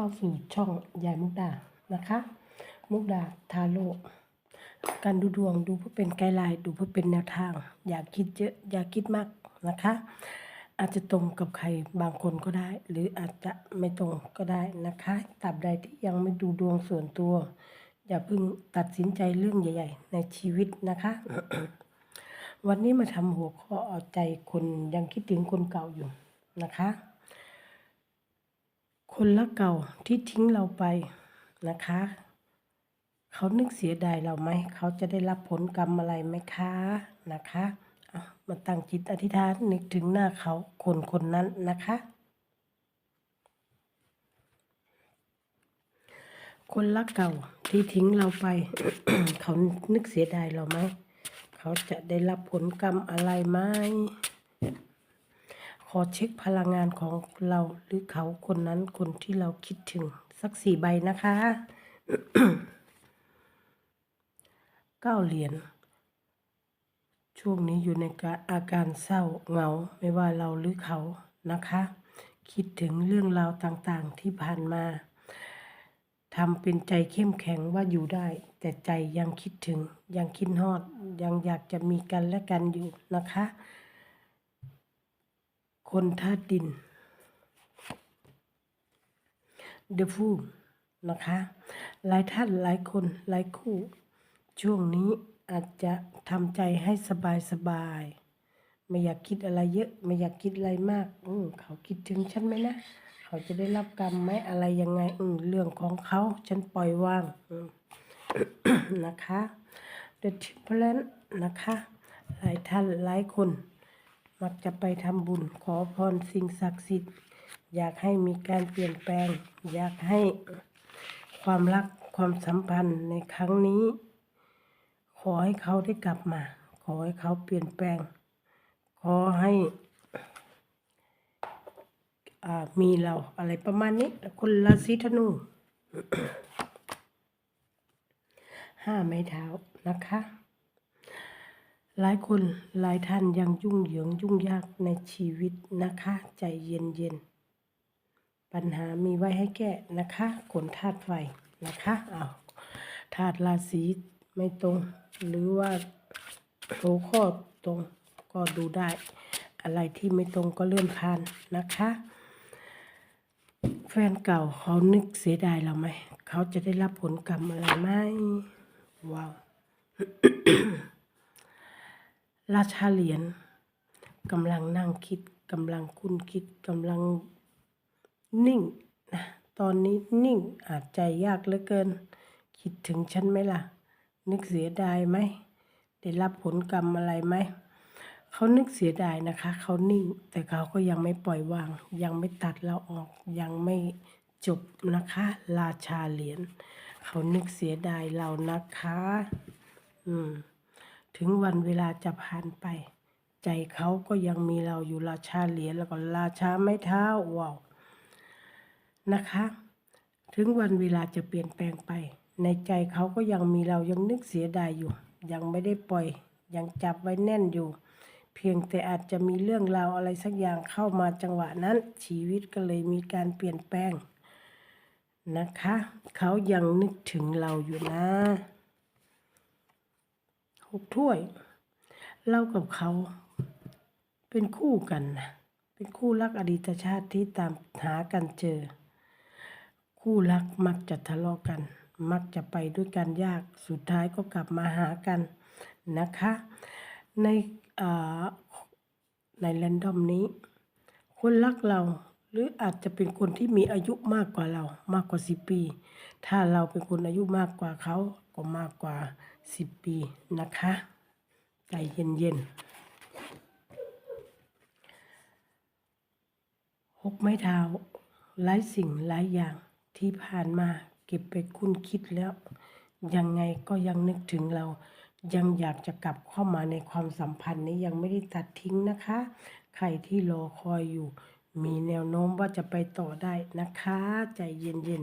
เข้าสู่ช่องยายมุกดานะคะ มุกดาทาโร่การดูดวงดูเพื่อเป็นไกด์ไลน์ดูเพื่อเป็นแนวทาง อย่าคิดเยอะอย่าคิดมากนะคะ อาจจะตรงกับใครบางคนก็ได้ หรืออาจจะไม่ตรงก็ได้นะคะตราบใดที่ยังไม่ดูดวงส่วนตัว อย่าเพิ่งตัดสินใจเรื่องใหญ่ ๆ ในชีวิตนะคะ วันนี้มาทำหัวข้อเอาใจคนยังคิดถึงคนเก่าอยู่นะคะ คนละเก่าที่ทิ้งเราไปนะคะ เขานึกเสียดายเราไหม เขาจะได้รับผลกรรมอะไรไหมคะนะคะเอามาตั้งจิตอธิษฐานนึกถึงหน้าเขาคนคนนั้นนะคะ คนรักเก่าที่ทิ้งเราไป เขานึกเสียดายเราไหม เขาจะได้รับผลกรรมอะไรไหม ขอเช็คพลังงานของเราหรือเขาคนนั้นคนที่เราคิดถึงสักสี่ใบนะคะเก้าเหรียญช่วงนี้อยู่ในาอาการเศร้าเหงาไม่ว่าเราหรือเขานะคะ คิดถึงเรื่องราวต่างๆที่ผ่านมาทำเป็นใจเข้มแข็งว่าอยู่ได้ แต่ใจยังคิดถึงยังคิดฮอด ยังอยากจะมีกันและกันอยู่นะคะ คนธาตุดิน The Fool นะคะ หลายท่านหลายคนหลายคู่ ช่วงนี้อาจจะทำใจให้สบายสบายไม่อยากคิดอะไรเยอะ ไม่อยากคิดอะไรมาก อืเขาคิดถึงฉันไหมนะ เขาจะได้รับกรรมไหมอะไรยังไง อืเรื่องของเขาฉันปล่อยวางนะคะ The Temperance นะคะ หลายท่านหลายคน มักจะไปทำบุญขอพรสิ่งศักดิ์สิทธิ์ อยากให้มีการเปลี่ยนแปลง อยากให้ความรักความสัมพันธ์ในครั้งนี้ ขอให้เขาได้กลับมา ขอให้เขาเปลี่ยนแปลง ขอให้มีเราอะไรประมาณนี้ คนราศีธนูห้าไม้เท้านะคะ หลายคนหลายท่านยังยุ่งเหยิงยุ่งยากในชีวิตนะคะ ใจเย็นเย็นปัญหามีไว้ให้แก้นะคะคนธาตุไฟนะคะเอาวธาตุราศีไม่ตรง หรือว่าหัวข้อตรงก็ดูได้ อะไรที่ไม่ตรงก็เลื่อนผ่านนะคะ แฟนเก่าเขานึกเสียดายเราไหม เขาจะได้รับผลกรรมอะไรไหมว้าว ราชาเหรียญกำลังนั่งคิดกำลังคุ้นคิดกำลังนิ่งนะตอนนี้นิ่งอาจใจยากเหลือเกิน คิดถึงฉันไหมล่ะ นึกเสียดายไหมได้รับผลกรรมอะไรไหมเขานึกเสียดายนะคะ เขานิ่ง แต่เขาก็ยังไม่ปล่อยวาง ยังไม่ตัดเราออก ยังไม่จบนะคะ ราชาเหรียญเขานึกเสียดายเรานะคะ อืม ถึงวันเวลาจะผ่านไป ใจเขาก็ยังมีเราอยู่ราชาเหรียญแล้วก็ราชาไม้เท้าว้าวนะคะ ถึงวันเวลาจะเปลี่ยนแปลงไป ในใจเขาก็ยังมีเรายังนึกเสียดายอยู่ ยังไม่ได้ปล่อย ยังจับไว้แน่นอยู่ เพียงแต่อาจจะมีเรื่องราวอะไรสักอย่างเข้ามาจังหวะนั้น ชีวิตก็เลยมีการเปลี่ยนแปลงนะคะ เขายังนึกถึงเราอยู่นะ หกถ้วยเรากับเขา เป็นคู่กันนะเป็นคู่รักอดีตชาติที่ตามหากันเจอ คู่รักมักจะทะเลาะกัน มักจะไปด้วยกันยากสุดท้ายก็กลับมาหากันนะคะ ในอ่าในแรนดอมนี้ คนรักเราหรืออาจจะเป็นคนที่มีอายุมากกว่าเรามากกว่าสิปี ถ้าเราเป็นคนอายุมากกว่าเขาก็มากกว่า สิบปีนะคะ ใจเย็นๆหกไม้เท้าหลายสิ่งหลายอย่างที่ผ่านมาเก็บไปคุ้นคิดแล้ว ยังไงก็ยังนึกถึงเรา ยังอยากจะกลับเข้ามาในความสัมพันธ์นี้ยังไม่ได้ตัดทิ้งนะคะ ใครที่รอคอยอยู่ มีแนวโน้มว่าจะไปต่อได้นะคะ ใจเย็น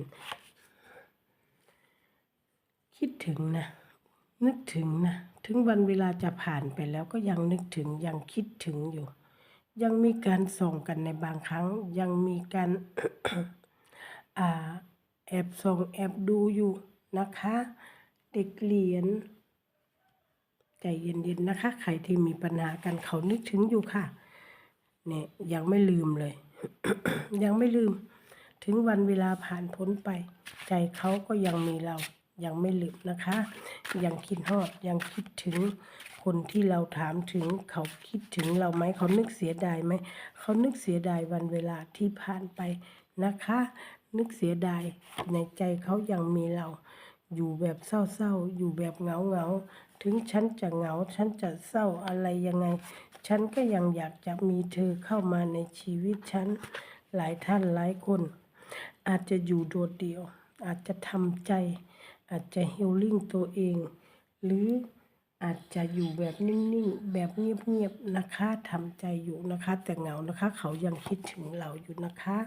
ๆคิดถึงนะ นึกถึงนะ ถึงวันเวลาจะผ่านไปแล้วก็ยังนึกถึงยังคิดถึงอยู่ ยังมีการส่งกันในบางครั้ง ยังมีการอาแอบส่งแอบดูอยู่นะคะ เด็กเหรียญใจเย็นๆนะคะ ใครที่มีปัญหากันเขานึกถึงอยู่ค่ะ เนี่ยยังไม่ลืมเลย ยังไม่ลืม ถึงวันเวลาผ่านพ้นไป ใจเขาก็ยังมีเรา ยังไม่ลืมนะคะ ยังคิดฮอดยังคิดถึงคนที่เราถามถึงเขาคิดถึงเราไหมเขานึกเสียดายไหมเขานึกเสียดายวันเวลาที่ผ่านไปนะคะ นึกเสียดายในใจเขายังมีเรา อยู่แบบเศร้าๆ อยู่แบบเหงาๆถึงฉันจะเหงา ฉันจะเศร้าอะไรยังไง ฉันก็ยังอยากจะมีเธอเข้ามาในชีวิตฉัน หลายท่านหลายคน อาจจะอยู่โดดเดี่ยว อาจจะทำใจ อาจจะฮิลลิ่งตัวเอง หรืออาจจะอยู่แบบนิ่งๆ แบบเงียบๆนะคะทำใจอยู่นะคะ แต่เหงานะคะ เขายังคิดถึงเราอยู่นะคะ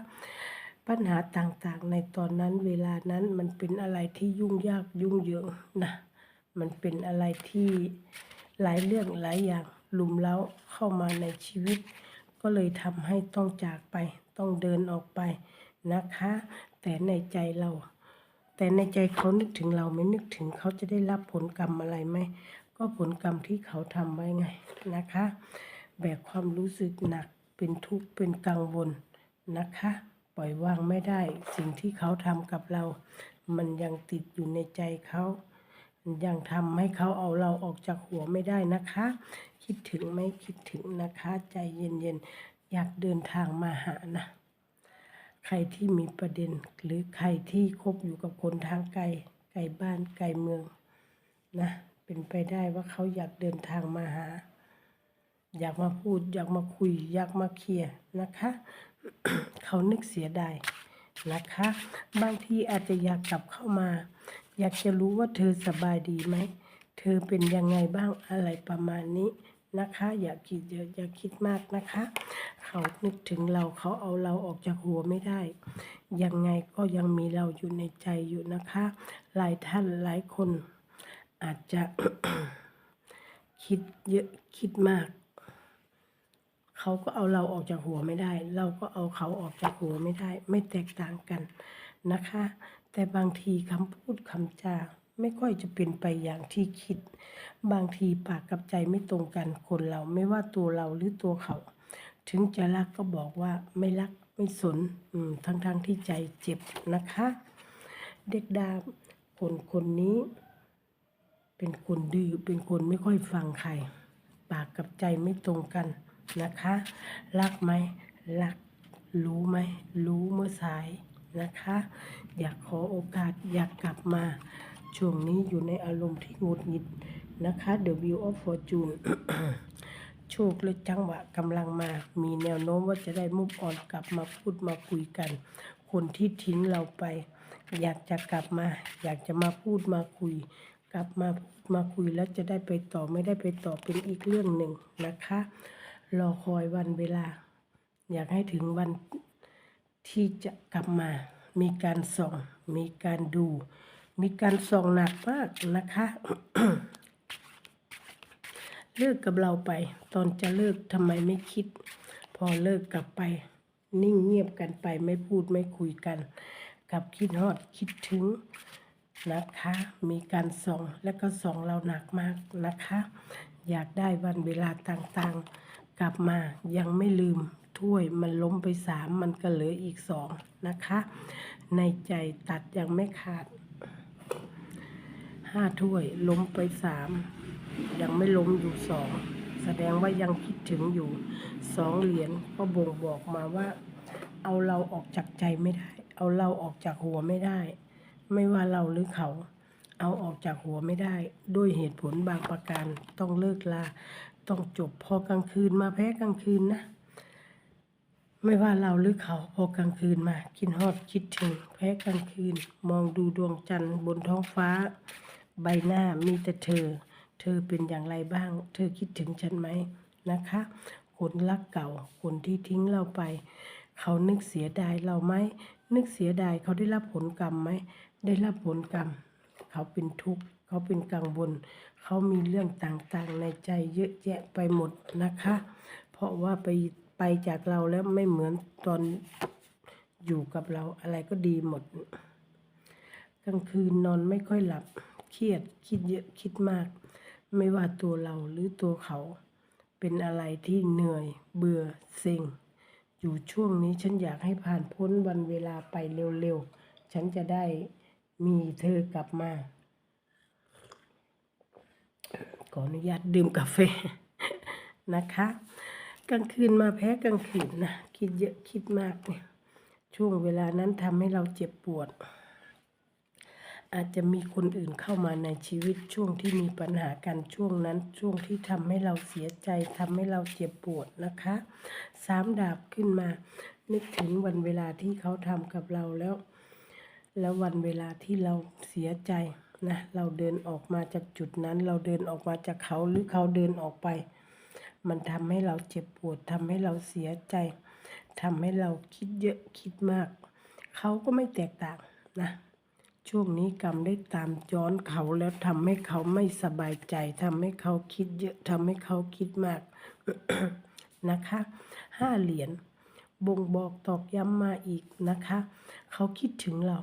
ปัญหาต่างๆ ในตอนนั้นเวลานั้นมันเป็นอะไรที่ยุ่งยากยุ่งเหยิงนะมันเป็นอะไรที่หลายเรื่องหลายอย่างลุมเล้าเข้ามาในชีวิต ก็เลยทำให้ต้องจากไป ต้องเดินออกไปนะคะ แต่ในใจเรา แต่ในใจเขานึกถึงเราไม่นึกถึงเขาจะได้รับผลกรรมอะไรไหมก็ผลกรรมที่เขาทำไว้ไงนะคะ แบกความรู้สึกหนักเป็นทุกข์เป็นกังวลนะคะ ปล่อยวางไม่ได้สิ่งที่เขาทำกับเรา มันยังติดอยู่ในใจเขายังทำให้เขาเอาเราออกจากหัวไม่ได้นะคะ คิดถึงไหมคิดถึงนะคะ ใจเย็นๆ อยากเดินทางมาหานะ ใครที่มีประเด็น หรือใครที่คบอยู่กับคนทางไกลไกลบ้านไกลเมืองนะเป็นไปได้ว่าเขาอยากเดินทางมาหา อยากมาพูด อยากมาคุย อยากมาเคลียร์นะคะ เขานึกเสียดายนะคะ บางทีอาจจะอยากกลับเข้ามา อยากจะรู้ว่าเธอสบายดีไหม เธอเป็นยังไงบ้างอะไรประมาณนี้ นะคะ อย่าคิดเยอะอย่าคิดมากนะคะ เขานึกถึงเราเขาเอาเราออกจากหัวไม่ได้ ยังไงก็ยังมีเราอยู่ในใจอยู่นะคะ หลายท่านหลายคน อาจจะคิดเยอะคิดมาก เขาก็เอาเราออกจากหัวไม่ได้ เราก็เอาเขาออกจากหัวไม่ได้ ไม่แตกต่างกันนะคะ แต่บางทีคำพูดคำจา ไม่ค่อยจะเป็นไปอย่างที่คิด บางทีปากกับใจไม่ตรงกันคนเราไม่ว่าตัวเราหรือตัวเขา ถึงจะรักก็บอกว่าไม่รักไม่สนทั้งๆทที่ใจเจ็บนะคะ เด็กดาคนคนนี้ เป็นคนดื้อเป็นคนไม่ค่อยฟังใคร ปากกับใจไม่ตรงกันนะคะ รักไหมรักรู้ไหมรู้เมื่อสายนะคะ อยากขอโอกาสอยากกลับมา ช่วงนี้อยู่ในอารมณ์ที่หงุดหงิดนะคะ The View of Fortune โชคและจังหวะกำลังมา มีแนวโน้มว่าจะได้มุกอ่อนกลับมาพูดมาคุยกัน คนที่ทิ้งเราไป อยากจะกลับมา อยากจะมาพูดมาคุย กลับมาพูดมาคุยแล้วจะได้ไปต่อไม่ได้ไปต่อเป็นอีกเรื่องหนึ่งนะคะ รอคอยวันเวลา อยากให้ถึงวันที่จะกลับมา มีการส่อง มีการดู มีการส่องหนักมากนะคะ เลิกกับเราไป ตอนจะเลิกทำไมไม่คิด พอเลิกกลับไป นิ่งเงียบกันไปไม่พูดไม่คุยกัน กับคิดฮอดคิดถึงนะคะ มีการส่องและก็ส่องเราหนักมากนะคะ อยากได้วันเวลาต่างๆ กลับมายังไม่ลืมถ้วยมันล้มไปสามมันก็เหลืออีกสองนะคะ ในใจตัดยังไม่ขาด ห้าถ้วย ล้มไปสาม ยังไม่ล้มอยู่สอง แสดงว่ายังคิดถึงอยู่สองเหรียญก็บ่งบอกมาว่า เอาเราออกจากใจไม่ได้ เอาเราออกจากหัวไม่ได้ ไม่ว่าเราหรือเขา เอาออกจากหัวไม่ได้ ด้วยเหตุผลบางประการต้องเลิกลา ต้องจบพอกลางคืนมาแพ้กลางคืนนะไม่ว่าเราหรือเขาพอกลางคืนมาคิดฮอดคิดถึง แพ้กลางคืน มองดูดวงจันทร์บนท้องฟ้า ใบหน้ามีแต่เธอ เธอเป็นอย่างไรบ้าง เธอคิดถึงฉันไหมนะคะ คนรักเก่า คนที่ทิ้งเราไป เขานึกเสียดายเราไหม นึกเสียดายเขาได้รับผลกรรมไหม ได้รับผลกรรม เขาเป็นทุกข์ เขาเป็นกังวล เขามีเรื่องต่างๆ ในใจเยอะแยะไปหมดนะคะ เพราะว่าไปไปจากเราแล้วไม่เหมือนตอนอยู่กับเราอะไรก็ดีหมด กลางคืนนอนไม่ค่อยหลับ เครียดคิดเยอะคิดมาก ไม่ว่าตัวเราหรือตัวเขา เป็นอะไรที่เหนื่อย เบื่อเซ็งอยู่ช่วงนี้ฉันอยากให้ผ่านพ้นวันเวลาไปเร็วๆ ฉันจะได้มีเธอกลับมา ขออนุญาตดื่มกาแฟนะคะ กลางคืนมาแพ้กลางคืนนะ คิดเยอะคิดมากเนี่ย ช่วงเวลานั้นทำให้เราเจ็บปวด อาจจะมีคนอื่นเข้ามาในชีวิตช่วงที่มีปัญหากันช่วงนั้นช่วงที่ทำให้เราเสียใจทำให้เราเจ็บปวดนะคะสามดาบขึ้นมา นึกถึงวันเวลาที่เขาทำกับเราแล้ว แล้ววันเวลาที่เราเสียใจนะเราเดินออกมาจากจุดนั้น เราเดินออกมาจากเขาหรือเขาเดินออกไป มันทำให้เราเจ็บปวดทำให้เราเสียใจทำให้เราคิดเยอะคิดมาก เขาก็ไม่แตกต่างนะ ช่วงนี้กรรมได้ตามย้อนเขาแล้วทำให้เขาไม่สบายใจทำให้เขาคิดเยอะทำให้เขาคิดมากนะคะห้าเหรียญบ่งบอกตอกย้ำมาอีกนะคะ เขาคิดถึงเรา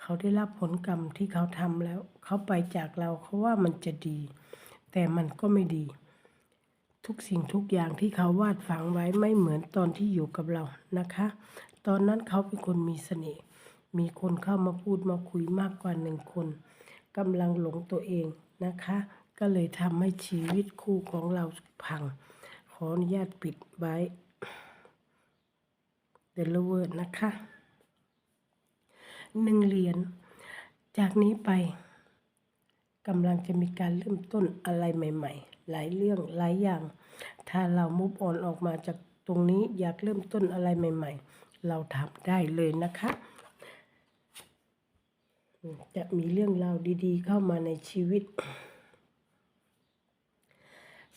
เขาได้รับผลกรรมที่เขาทำแล้ว เขาไปจากเราเขาว่ามันจะดี แต่มันก็ไม่ดี ทุกสิ่งทุกอย่างที่เขาวาดฝังไว้ไม่เหมือนตอนที่อยู่กับเรานะคะ ตอนนั้นเขาเป็นคนมีเสน่ห์ มีคนเข้ามาพูดมาคุยมากกว่าหนึ่งคนกำลังหลงตัวเองนะคะ ก็เลยทำให้ชีวิตคู่ของเราพัง ขออนุญาตปิดไว้เดลเวอร์นะคะหนึ่งเหรียญจากนี้ไปกำลังจะมีการเริ่มต้นอะไรใหม่ ๆ หลายเรื่องหลายอย่าง ถ้าเรามุฟออนออกมาจากตรงนี้อยากเริ่มต้นอะไรใหม่ ๆ เราทำได้เลยนะคะ จะมีเรื่องราวดีๆ เข้ามาในชีวิต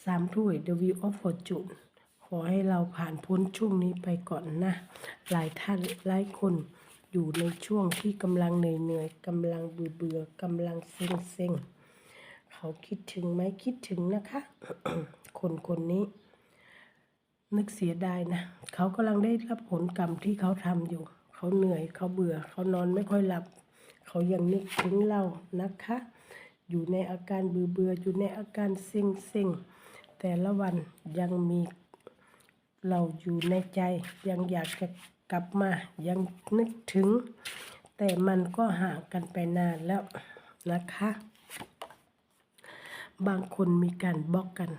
สามถ้วย The Wheel of Fortune ขอให้เราผ่านพ้นช่วงนี้ไปก่อนนะ หลายท่านหลายคนอยู่ในช่วงที่กำลังเหนื่อยๆกำลังเบื่อเบื่อๆกำลังเซ็งเซ็งๆเขาคิดถึงไหมคิดถึงนะคะ คนคนนี้ นึกเสียดายนะ เขากำลังได้รับผลกรรมที่เขาทำอยู่ เขาเหนื่อยเขาเบื่อ เขานอนไม่ค่อยหลับ เขายังนึกถึงเรานะคะ อยู่ในอาการเบื่อเบื่ออยู่ในอาการเซ็งเซ็งแต่ละวันยังมีเราอยู่ในใจ ยังอยากจะกลับมายังนึกถึง แต่มันก็ห่างกันไปนานแล้วนะคะ บางคนมีการบล็อกกัน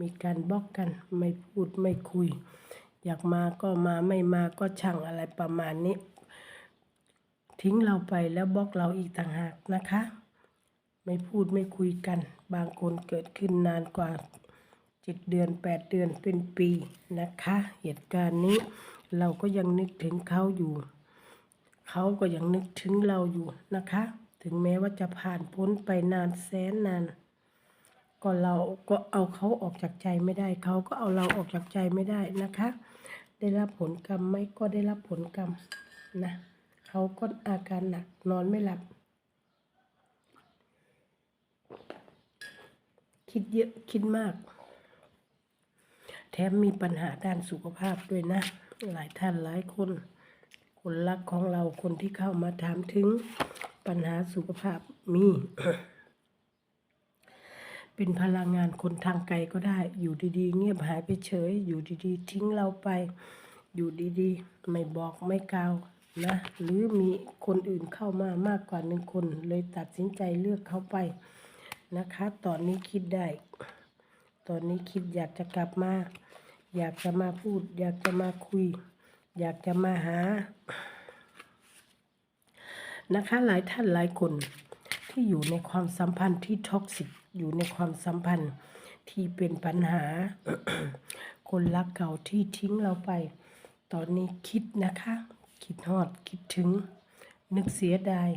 มีการบล็อกกัน ไม่พูดไม่คุย อยากมาก็มาไม่มาก็ช่างอะไรประมาณนี้ ทิ้งเราไปแล้วบล็อกเราอีกต่างหากนะคะ ไม่พูดไม่คุยกัน บางคนเกิดขึ้นนานกว่าเจ็ดเดือนแปดเดือนเป็นปีนะคะ เหตุการณ์นี้เราก็ยังนึกถึงเขาอยู่ เขาก็ยังนึกถึงเราอยู่นะคะ ถึงแม้ว่าจะผ่านพ้นไปนานแสนนานก็เราก็เอาเขาออกจากใจไม่ได้ เขาก็เอาเราออกจากใจไม่ได้นะคะ ได้รับผลกรรมไหมก็ได้รับผลกรรมนะ เขาก็อาการหนักนอนไม่หลับ คิดเยอะคิดมาก แถมมีปัญหาด้านสุขภาพด้วยนะ หลายท่านหลายคน คนรักของเราคนที่เข้ามาถามถึงปัญหาสุขภาพมีเป็นพลังงานคนทางไกลก็ได้ อยู่ดีๆ เงียบหายไปเฉย อยู่ดีๆ ทิ้งเราไป อยู่ดีๆ ไม่บอกไม่กล่าว นะหรือมีคนอื่นเข้ามามากกว่าหนึ่งคน เลยตัดสินใจเลือกเขาไปนะคะ ตอนนี้คิดได้ ตอนนี้คิดอยากจะกลับมา อยากจะมาพูด อยากจะมาคุย อยากจะมาหา นะคะหลายท่านหลายคนที่อยู่ในความสัมพันธ์ที่ท็อกซิกอยู่ในความสัมพันธ์ที่เป็นปัญหา คนรักเก่าที่ทิ้งเราไป ตอนนี้คิดนะคะ คิดฮอดคิดถึง นึกเสียดาย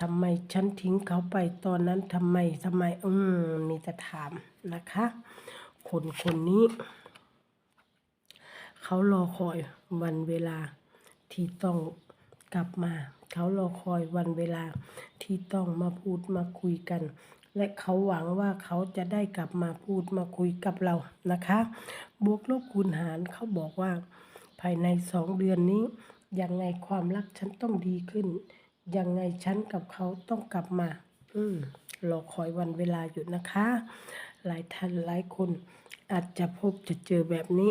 ทำไมฉันทิ้งเขาไปตอนนั้นทำไมทำไมอืมมีแต่ถามนะคะ คนคนนี้ เขารอคอยวันเวลาที่ต้องกลับมา เขารอคอยวันเวลาที่ต้องมาพูดมาคุยกัน และเขาหวังว่าเขาจะได้กลับมาพูดมาคุยกับเรานะคะ บวกลบคูณหารเขาบอกว่า ภายในสองเดือนนี้ ยังไงความรักฉันต้องดีขึ้น ยังไงฉันกับเขาต้องกลับมา อืมรอคอยวันเวลาอยู่นะคะ หลายท่านหลายคนอาจจะพบจะเจอแบบนี้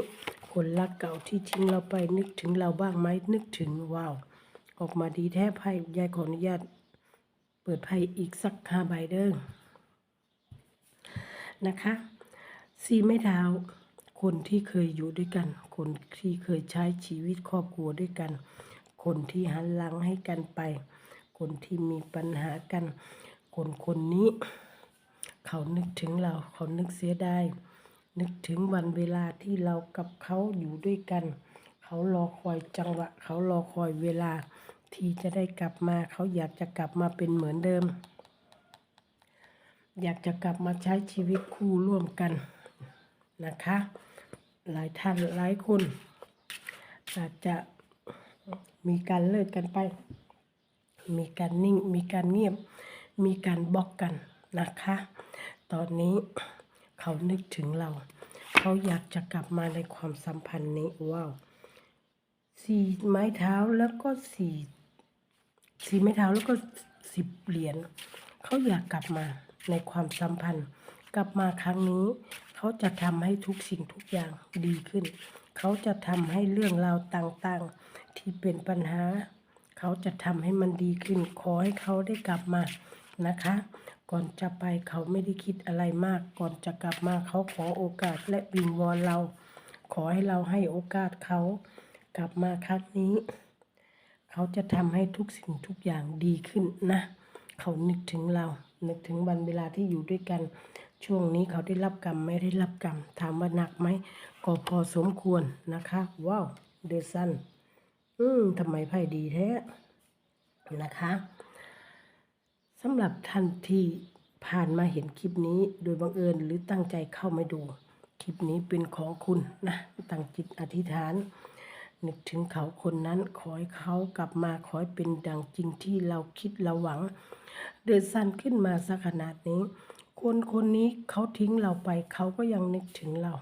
คนรักเก่าที่ทิ้งเราไปนึกถึงเราบ้างไหมนึกถึงว้าว ออกมาดีแท้ไพ่ยายขออนุญาต เปิดไพ่อีกสักห้าใบเด้อนะคะสีไม้เท้า คนที่เคยอยู่ด้วยกัน คนที่เคยใช้ชีวิตครอบครัวด้วยกัน คนที่หันหลังให้กันไป คนที่มีปัญหากัน คนคนนี้ เขานึกถึงเรา เขานึกเสียดายนึกถึงวันเวลาที่เรากับเขาอยู่ด้วยกัน เขารอคอยจังหวะ เขารอคอยเวลาที่จะได้กลับมา เขาอยากจะกลับมาเป็นเหมือนเดิม อยากจะกลับมาใช้ชีวิตคู่ร่วมกัน นะคะ หลายท่านหลายคน อาจจะมีการเลิกกันไป มีการนิ่ง มีการเงียบ มีการบล็อกกันนะคะ ตอนนี้เขานึกถึงเรา เขาอยากจะกลับมาในความสัมพันธ์นี้ว้าวสี่ไม้เท้าแล้วก็สี่สี่ไม้เท้าแล้วก็สิบเหรียญเขาอยากกลับมาในความสัมพันธ์ กลับมาครั้งนี้ เขาจะทำให้ทุกสิ่งทุกอย่างดีขึ้น เขาจะทำให้เรื่องราวต่างๆ ที่เป็นปัญหา เขาจะทำให้มันดีขึ้น ขอให้เขาได้กลับมานะคะ ก่อนจะไปเขาไม่ได้คิดอะไรมาก ก่อนจะกลับมาเขาขอโอกาสและวิงวอนเรา ขอให้เราให้โอกาสเขากลับมาครั้งนี้ เขาจะทำให้ทุกสิ่งทุกอย่างดีขึ้นนะ เขานึกถึงเรา นึกถึงวันเวลาที่อยู่ด้วยกัน ช่วงนี้เขาได้รับกรรมไม่ได้รับกรรม ถามว่าหนักไหมก็พอสมควรนะคะ ว้าวเดซันอืมทำไมไพ่ดีแท้นะคะสำหรับท่านที่ผ่านมาเห็นคลิปนี้โดยบังเอิญหรือตั้งใจเข้ามาดู คลิปนี้เป็นของคุณนะตั้งจิตอธิษฐาน นึกถึงเขาคนนั้นขอให้เขากลับมาขอให้เป็นดังจริงที่เราคิดเราหวัง เดินสั้นขึ้นมาสักขนาดนี้ คนคนนี้เขาทิ้งเราไปเขาก็ยังนึกถึงเรา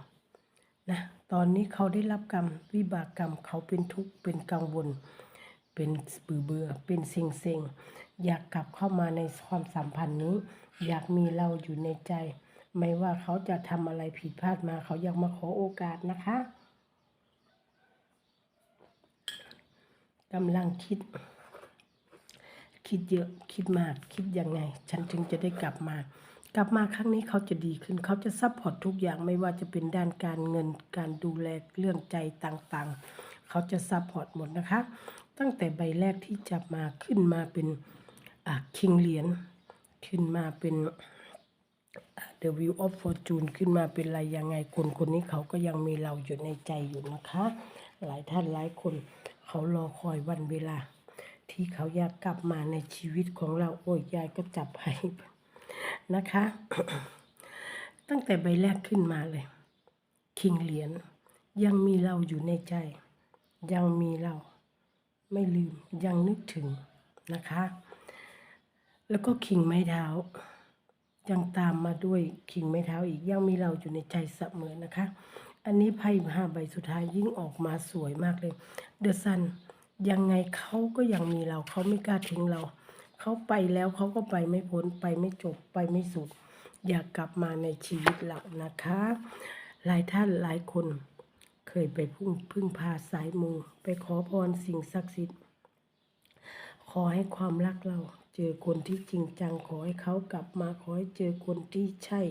นะตอนนี้เขาได้รับกรรมวิบากกรรมเขาเป็นทุกข์เป็นกังวล เป็นเบื่อเบื่อเป็นเซ็งเซ็งอยากกลับเข้ามาในความสัมพันธ์นี้ อยากมีเราอยู่ในใจ ไม่ว่าเขาจะทำอะไรผิดพลาดมาเขาอยากมาขอโอกาสนะคะกำลังคิด คิดเยอะคิดมากคิดยังไง ฉันถึงจะได้กลับมา กลับมาครั้งนี้เขาจะดีขึ้น เขาจะซัพพอร์ตทุกอย่างไม่ว่าจะเป็นด้านการเงินการดูแลเรื่องใจต่างๆ เขาจะซัพพอร์ตหมดนะคะ ตั้งแต่ใบแรกที่จับมาขึ้นมาเป็นคิงเหรียญขึ้นมาเป็น The View of Fortune ขึ้นมาเป็นอะไรยังไงคนคนนี้เขาก็ยังมีเราอยู่ในใจอยู่นะคะ หลายท่านหลายคนเขารอคอยวันเวลา ที่เขาอยากกลับมาในชีวิตของเราโอ้ยยายก็จับให้ นะคะ ตั้งแต่ใบแรกขึ้นมาเลย คิงเหรียญยังมีเราอยู่ในใจ ยังมีเราไม่ลืมยังนึกถึงนะคะ แล้วก็คิงไม้เท้า ยังตามมาด้วยคิงไม้เท้าอีกยังมีเราอยู่ในใจเสมอนะคะ อันนี้ไพ่ห้าใบสุดท้ายยิ่งออกมาสวยมากเลยเดอะซันยังไงเขาก็ยังมีเราเขาไม่กล้าทิ้งเรา เขาไปแล้วเขาก็ไปไม่พ้นไปไม่จบไปไม่สุด อยากกลับมาในชีวิตเรานะคะ หลายท่านหลายคนเคยไปพึ่งพึ่งพาสายมูไปขอพรสิ่งศักดิ์สิทธิ์ ขอให้ความรักเราเจอคนที่จริงจังขอให้เขากลับมาขอให้เจอคนที่ใช่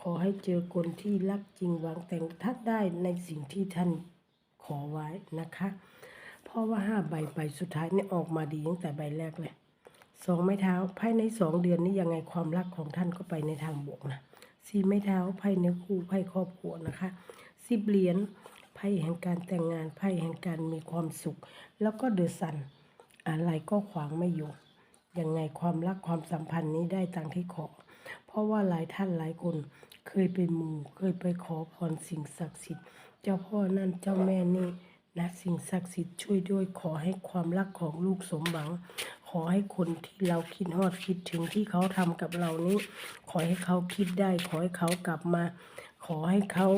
ขอให้เจอคนที่รักจริงหวังแต่งท่านได้ในสิ่งที่ท่านขอไว้นะคะ เพราะว่าห้าใบใบสุดท้ายนี่ออกมาดีตั้งแต่ใบแรกเลย สองไม้เท้าภายในสองเดือนนี้ยังไงความรักของท่านก็ไปในทางบวกนะสี่ไม้เท้าไพ่เนื้อคู่ไพ่ครอบครัวนะคะสิบเหรียญไพ่แห่งการแต่งงานไพ่แห่งการมีความสุข แล้วก็เดือะซันอะไรก็ขวางไม่อยู่ยังไงความรักความสัมพันธ์นี้ได้ตามที่ขอ เพราะว่าหลายท่านหลายคนเคยไปมูเคยไปขอพรสิ่งศักดิ์สิทธิ์ เจ้าพ่อนั่นเจ้าแม่นี่นะสิ่งศักดิ์สิทธิ์ช่วยด้วยขอให้ความรักของลูกสมหวัง อให้คนที่เราคิดฮอดคิดถึงที่เขาทำกับเรานี้ ขอให้เขาคิดได้ ขอให้เขากลับมา ขอให้เขา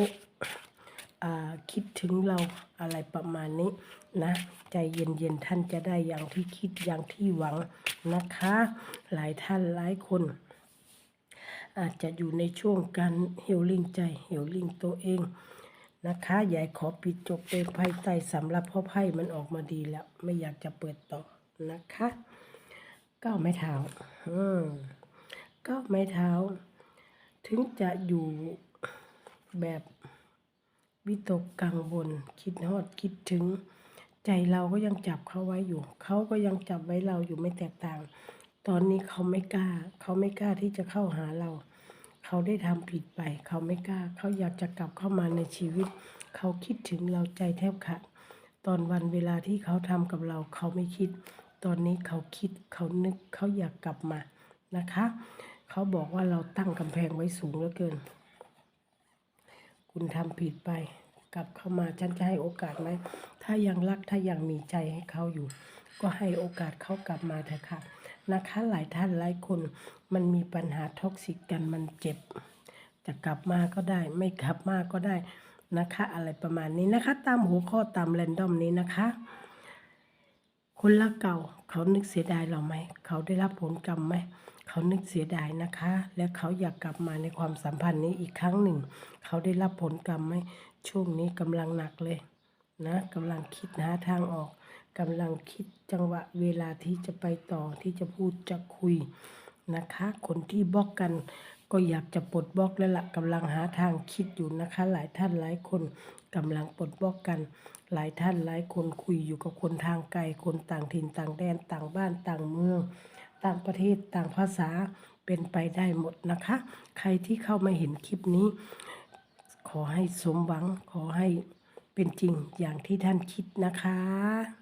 อ่าคิดถึงเราอะไรประมาณนี้นะ ใจเย็นๆท่านจะได้อย่างที่คิดอย่างที่หวังนะคะ หลายท่านหลายคน อาจจะอยู่ในช่วงการเฮลลิ่งใจเฮลลิ่งตัวเองนะคะยายขอปิดจบเป็นไพ่ไต่สำหรับพ่อไพ่มันออกมาดีแล้ว ไม่อยากจะเปิดต่อนะคะ ก้าวไม้เท้าอืมก้าวไม้เท้า ถึงจะอยู่แบบวิตกกังวลคิดฮอดคิดถึง ใจเราก็ยังจับเขาไว้อยู่ เขาก็ยังจับไว้เราอยู่ไม่แตกต่าง ตอนนี้เขาไม่กล้า เขาไม่กล้าที่จะเข้าหาเรา เขาได้ทำผิดไป เขาไม่กล้า เขาอยากจะกลับเข้ามาในชีวิต เขาคิดถึงเราใจแทบขาดตอนวันเวลาที่เขาทำกับเรา เขาไม่คิด ตอนนี้เขาคิดเขานึกเขาอยากกลับมานะคะ เขาบอกว่าเราตั้งกำแพงไว้สูงเหลือเกิน คุณทำผิดไป กลับเข้ามาฉันจะให้โอกาสไหม ถ้ายังรักถ้ายังมีใจให้เขาอยู่ ก็ให้โอกาสเขากลับมาเถอะค่ะนะคะ หลายท่านหลายคนมันมีปัญหาท็อกซิกกันมันเจ็บ จะกลับมาก็ได้ ไม่กลับมาก็ได้นะคะ อะไรประมาณนี้นะคะ ตามหัวข้อตามแรนดอมนี้นะคะ คนรักเก่าเขานึกเสียดายเราไหม เขาได้รับผลกรรมไหม เขานึกเสียดายนะคะ และเขาอยากกลับมาในความสัมพันธ์นี้อีกครั้งหนึ่ง เขาได้รับผลกรรมไหม ช่วงนี้กำลังหนักเลยนะกำลังคิดหาทางออกกำลังคิดจังหวะเวลาที่จะไปต่อที่จะพูดจะคุยนะคะ คนที่บล็อกกันก็อยากจะปลดบล็อกแล้วละ่ะกำลังหาทางคิดอยู่นะคะ หลายท่านหลายคนกำลังปลดบล็อกกัน หลายท่านหลายคนคุยอยู่กับคนทางไกล คนต่างถิ่นต่างแดนต่างบ้านต่างเมือง ต่างประเทศต่างภาษาเป็นไปได้หมดนะคะ ใครที่เข้ามาเห็นคลิปนี้ ขอให้สมหวังขอให้เป็นจริงอย่างที่ท่านคิดนะคะ